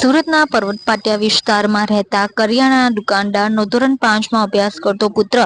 સુરતના પર્વત વિસ્તારમાં રહેતા કરિયાણાના દુકાનદારનો ધોરણ પાંચમાં અભ્યાસ કરતો પુત્ર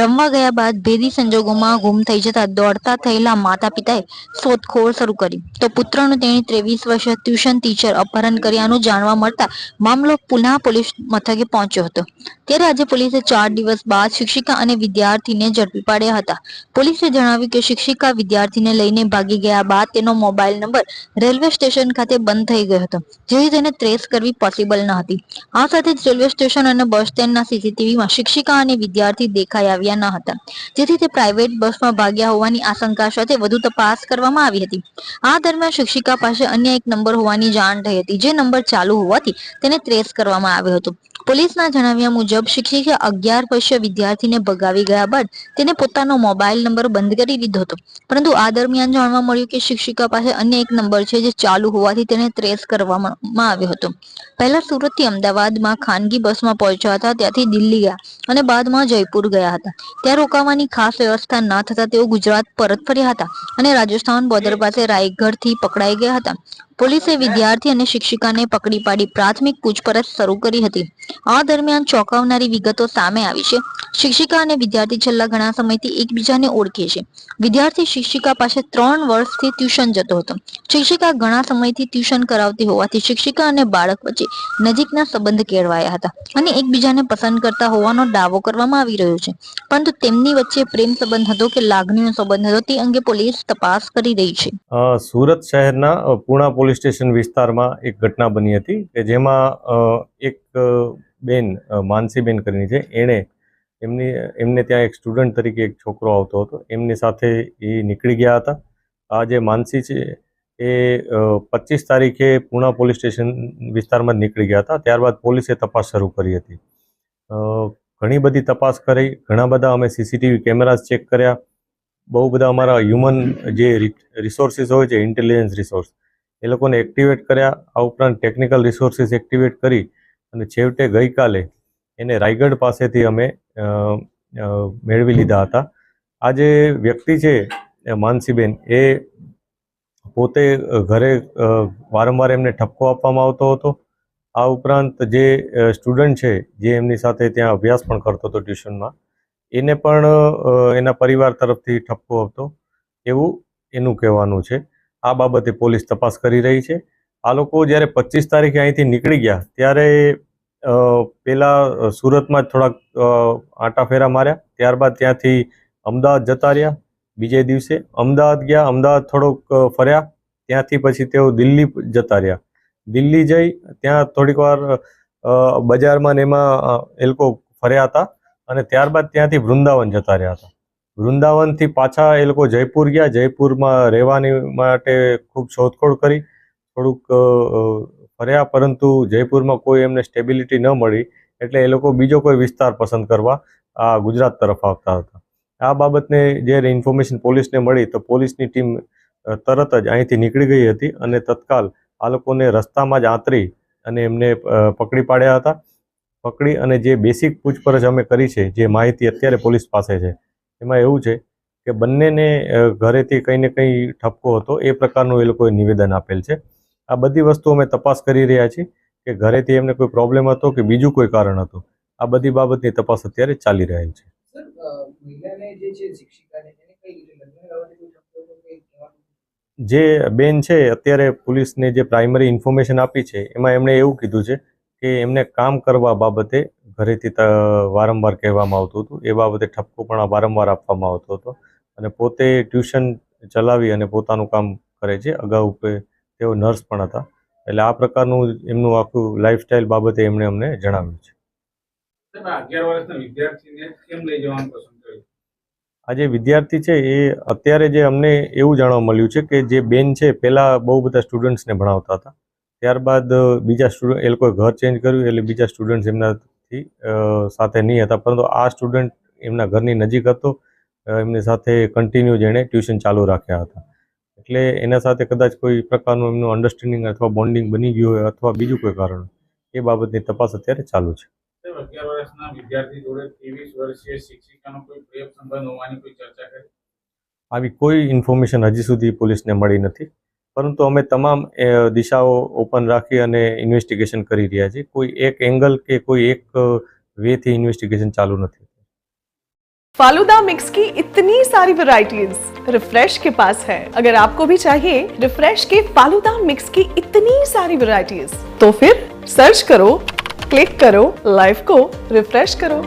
રમવા ગયા બાદ ભેદી સંજોગોમાં ગુમ થઈ જતા દોડતા થયેલા માતા પિતાએ શોધખોળ શરૂ કરી. તો પુત્રનું તેની ત્રેવીસ વર્ષીય ટ્યુશન ટીચર અપહરણ કર્યાનું જાણવા મળતા મામલો પુના પોલીસ મથકે પહોંચ્યો હતો. ત્યારે આજે પોલીસે ચાર દિવસ બાદ શિક્ષિકા અને વિદ્યાર્થીને ઝડપી પાડ્યા હતા. પોલીસે જણાવ્યું કે શિક્ષિકા વિદ્યાર્થીને લઈને ભાગી ગયા બાદ તેનો મોબાઈલ નંબર રેલવે સ્ટેશન ખાતે બંધ થઈ ગયો હતો. જેથી તેને ટ્રેસ કરવી પોસિબલ ન હતી. આ સાથે જ રેલવે સ્ટેશન અને બસ સ્ટેન્ડના સીસીટીવીમાં શિક્ષિકા અને વિદ્યાર્થી દેખાઈ આવ્યા ન હતા. જેથી તે પ્રાઇવેટ બસમાં ભાગ્યા હોવાની આશંકા સાથે વધુ તપાસ કરવામાં આવી હતી. આ દરમિયાન શિક્ષિકા પાસે અન્ય એક નંબર હોવાની જાણ થઈ હતી. જે નંબર ચાલુ હોવાથી તેને ટ્રેસ કરવામાં આવ્યો હતો. પોલીસના જણાવ્યા મુજબ, શિક્ષકે અગિયાર વર્ષીય વિદ્યાર્થીને ભગાવી ગયા બાદ તેને પોતાનો મોબાઈલ નંબર બંધ કરી દીધો હતો. પરંતુ આ દરમિયાન જાણવા મળ્યું કે શિક્ષિકા પાસે અન્ય એક નંબર છે જે ચાલુ હોવાથી તેને ટ્રેસ કરવામાં આવ્યો હતો. પહેલા સુરતથી અમદાવાદમાં ખાનગી બસમાં પહોંચ્યા હતા, ત્યાંથી દિલ્હી ગયા અને બાદમાં જયપુર ગયા હતા. ત્યાં રોકાવાની ખાસ વ્યવસ્થા ન થતા તેઓ ગુજરાત પરત ફર્યા હતા અને રાજસ્થાન બોર્ડર પાસે રાયગઢથી પકડાઈ ગયા હતા. પોલીસે વિદ્યાર્થી અને શિક્ષિકાને પકડી પાડી પ્રાથમિક પૂછપરછ શરૂ કરી હતી. આ દરમિયાન ચોંકાવનારી વિગતો સામે આવી છે. શિક્ષિકા અને વિદ્યાર્થી છેલ્લા ઘણા સમયથી એકબીજાને ઓળખે છે. વિદ્યાર્થી શિક્ષિકા પાસે ત્રણ વર્ષથી ટ્યુશન જતો હતો. શિક્ષિકા ઘણા સમયથી ટ્યુશન કરાવતી હોવાથી શિક્ષિકા અને બાળક વચ્ચે નજીકના સંબંધ કેળવાયા હતા અને એકબીજાને પસંદ કરતા હોવાનો દાવો કરવામાં આવી રહ્યો છે. પરંતુ તેમની વચ્ચે પ્રેમ સંબંધ હતો કે લાગણીનો સંબંધ હતો તે અંગે પોલીસ તપાસ કરી રહી છે. સુરત શહેરના પૂર્ણા પૂણા પોલીસ સ્ટેશન વિસ્તારમાં એક ઘટના બની હતી કે જેમાં એક બેન માનસીબેન કરીને છે. એણે એમની, એમને ત્યાં એક સ્ટુડન્ટ તરીકે એક છોકરો આવતો હતો. એમની સાથે એ નીકળી ગયા હતા. આ જે માનસી છે એ પચીસ તારીખે પૂના પોલીસ સ્ટેશન વિસ્તારમાં જ નીકળી ગયા હતા. ત્યારબાદ પોલીસે તપાસ શરૂ કરી હતી. ઘણી બધી તપાસ કરી. ઘણા બધા અમે સીસીટીવી કેમેરાઝ ચેક કર્યા. બહુ બધા અમારા હ્યુમન જે રિસોર્સિસ હોય છે, ઇન્ટેલિજન્સ રિસોર્સ એ લોકોને એક્ટિવેટ કર્યા. આ ઉપરાંત ટેકનિકલ રિસોર્સિસ એક્ટિવેટ કરી અને છેવટે ગઈકાલે એને રાયગઢ પાસેથી અમે મેળવી લીધા હતા. આ જે વ્યક્તિ છે માનસીબેન, એ પોતે ઘરે વારંવાર એમને ઠપકો આપવામાં આવતો હતો. આ ઉપરાંત જે સ્ટુડન્ટ છે, જે એમની સાથે ત્યાં અભ્યાસ પણ કરતો હતો ટ્યુશનમાં, એને પણ એના પરિવાર તરફથી ઠપકો હતો એવું એનું કહેવાનું છે. આ બાબતે પોલીસ તપાસ કરી રહી છે. આ લોકો જ્યારે પચીસ તારીખે અહીંથી નીકળી ગયા, ત્યારે પહેલાં સુરતમાં થોડાક આંટા ફેરા માર્યા. ત્યારબાદ ત્યાંથી અમદાવાદ જતા રહ્યા, બીજે દિવસે. અમદાવાદ ગયા, અમદાવાદ થોડોક ફર્યા. ત્યાંથી પછી તેઓ દિલ્હી જતા રહ્યા. દિલ્હી જઈ, ત્યાં થોડીક વાર બજારમાં ને એમાં એ લોકો ફર્યા હતા અને ત્યારબાદ ત્યાંથી વૃંદાવન જતા રહ્યા હતા. વૃંદાવનથી પાછા એ લોકો જયપુર ગયા. જયપુરમાં રહેવાની માટે ખૂબ શોધખોળ કરી. થોડુંક ફર્યા, પરંતુ જયપુરમાં કોઈ એમને સ્ટેબિલિટી ન મળી. એટલે એ લોકો બીજો કોઈ વિસ્તાર પસંદ કરવા આ ગુજરાત તરફ આવતા હતા. આ બાબતને જ્યારે ઇન્ફોર્મેશન પોલીસને મળી, તો પોલીસની ટીમ તરત જ અહીંથી નીકળી ગઈ હતી અને તત્કાલ આ લોકોને રસ્તામાં જ આંતરી અને એમને પકડી પાડ્યા હતા. પકડી અને જે બેસિક પૂછપરછ અમે કરી છે, જે માહિતી અત્યારે પોલીસ પાસે છે એમાં એવું છે કે બંનેને ઘરેથી કંઈ ને કંઈ ઠપકો હતો એ પ્રકારનું એ લોકોએ નિવેદન આપેલ છે. આ બધી વસ્તુ અમે તપાસ કરી રહ્યા છીએ કે ઘરેથી એમને કોઈ પ્રોબ્લેમ હતો કે બીજું કોઈ કારણ હતું. આ બધી બાબતની તપાસ અત્યારે ચાલી રહી છે. જે બેન છે અત્યારે પોલીસને જે પ્રાઇમરી ઇન્ફોર્મેશન આપી છે એમાં એમણે એવું કીધું છે કે એમને કામ કરવા બાબતે ઘરેથી વારંવાર કહેવામાં આવતું હતું. એ બાબતે ઠપકો પણ વારંવાર આપવામાં આવતો હતો. અને પોતે ટ્યુશન ચલાવી અને પોતાનું કામ કરે છે. અગાઉ તેઓ નર્સ પણ હતા. એટલે આ પ્રકારનું એમનું આખું લાઈફસ્ટાઈલ બાબતે એમણે અમને જણાવ્યું છે. આ જે વિદ્યાર્થી છે એ અત્યારે જે અમને એવું જાણવા મળ્યું છે કે જે બેન છે પહેલાં બહુ બધા સ્ટુડન્ટ્સને ભણાવતા હતા. ત્યારબાદ બીજા સ્ટુડન્ટ એ લોકોએ ઘર ચેન્જ કર્યું એટલે બીજા સ્ટુડન્ટ્સ એમનાથી અ, સાથે નહીં હતા. પરંતુ આ સ્ટુડન્ટ એમના ઘરની નજીક હતો. એમની સાથે કન્ટિન્યુ જેણે ટ્યુશન ચાલુ રાખ્યા હતા. એટલે એના સાથે કદાચ કોઈ પ્રકારનું એમનું અન્ડરસ્ટેન્ડિંગ અથવા બોન્ડિંગ બની ગયું હોય અથવા બીજું કોઈ કારણ એ બાબતની તપાસ અત્યારે ચાલુ છે. અગિયાર વર્ષના વિદ્યાર્થી જોડે ત્રેવીસ વર્ષીય શિક્ષિકાનો કોઈ પ્રેમ સંબંધ હોવાની કોઈ ચર્ચા કરી? આવી કોઈ ઇન્ફોર્મેશન હજી સુધી પોલીસને મળી નથી. પરંતુ અમે તમામ અ, દિશાઓ ઓપન રાખી અને ઇન્વેસ્ટિગેશન કરી રહ્યા છીએ કોઈ એક એંગલ કે કોઈ એક વેથી ઇન્વેસ્ટિગેશન ચાલુ નથી फालूदा मिक्स की इतनी सारी वैरायटीज रिफ्रेश के पास है अगर आपको भी चाहिए रिफ्रेश के फालूदा मिक्स की इतनी सारी वैरायटीज तो फिर सर्च करो क्लिक करो लाइफ को रिफ्रेश करो